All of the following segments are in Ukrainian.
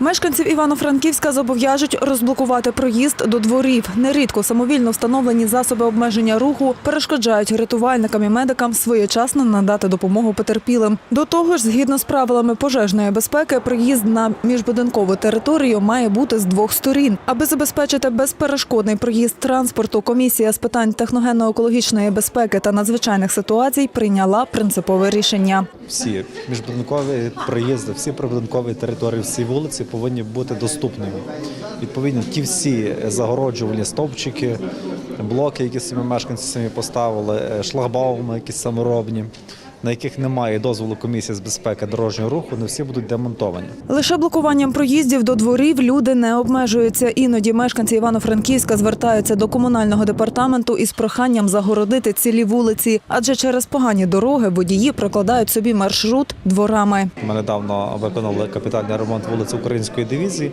Мешканців Івано-Франківська зобов'яжуть розблокувати проїзд до дворів. Нерідко самовільно встановлені засоби обмеження руху перешкоджають рятувальникам і медикам своєчасно надати допомогу потерпілим. До того ж, згідно з правилами пожежної безпеки, проїзд на міжбудинкову територію має бути з двох сторін. Аби забезпечити безперешкодний проїзд транспорту, комісія з питань техногенно-екологічної безпеки та надзвичайних ситуацій прийняла принципове рішення. всі міжбудинкові проїзди, всі прибудинкові території, всі вулиці повинні бути доступними. Відповідно, ті всі загороджувальні стовпчики, блоки, які самі мешканці самі поставили, е, шлагбауми, які саморобні, на яких немає дозволу комісії з безпеки дорожнього руху, вони всі будуть демонтовані. Лише блокуванням проїздів до дворів люди не обмежуються. Іноді мешканці Івано-Франківська звертаються до комунального департаменту із проханням загородити цілі вулиці, адже через погані дороги водії прокладають собі маршрут дворами. Ми недавно виконали капітальний ремонт вулиці Української дивізії.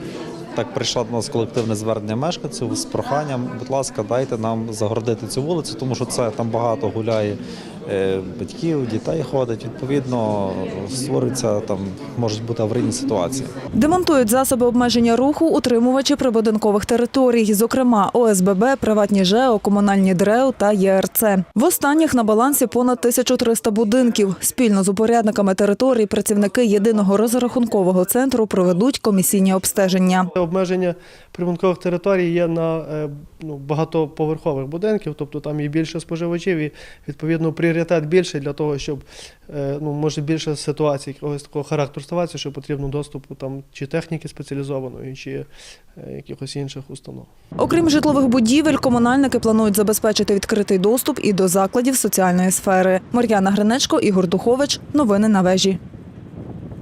Так прийшло до нас колективне звернення мешканців з проханням, будь ласка, дайте нам загородити цю вулицю, тому що це там багато гуляє батьків, дітей ходить. Відповідно, створюється там можуть бути аварійні ситуації. Демонтують засоби обмеження руху утримувачі прибудинкових територій, зокрема ОСББ, приватні ЖЕО, комунальні ДРЕО та ЄРЦ. В останніх на балансі понад 1300 будинків. Спільно з упорядниками територій працівники єдиного розрахункового центру проведуть комісійні обстеження. Обмеження прибудинкових територій є на е, ну, багатоповерхових будинків, тобто там є більше споживачів і відповідно пріоритет більший для того, щоб е, ну, може більше ситуацій якогось такого характеру ставатися, що потрібно доступу там чи техніки спеціалізованої, чи е, якихось інших установ. Окрім житлових будівель, комунальники планують забезпечити відкритий доступ і до закладів соціальної сфери. Мар'яна Гринечко, Ігор Духович. Новини на вежі.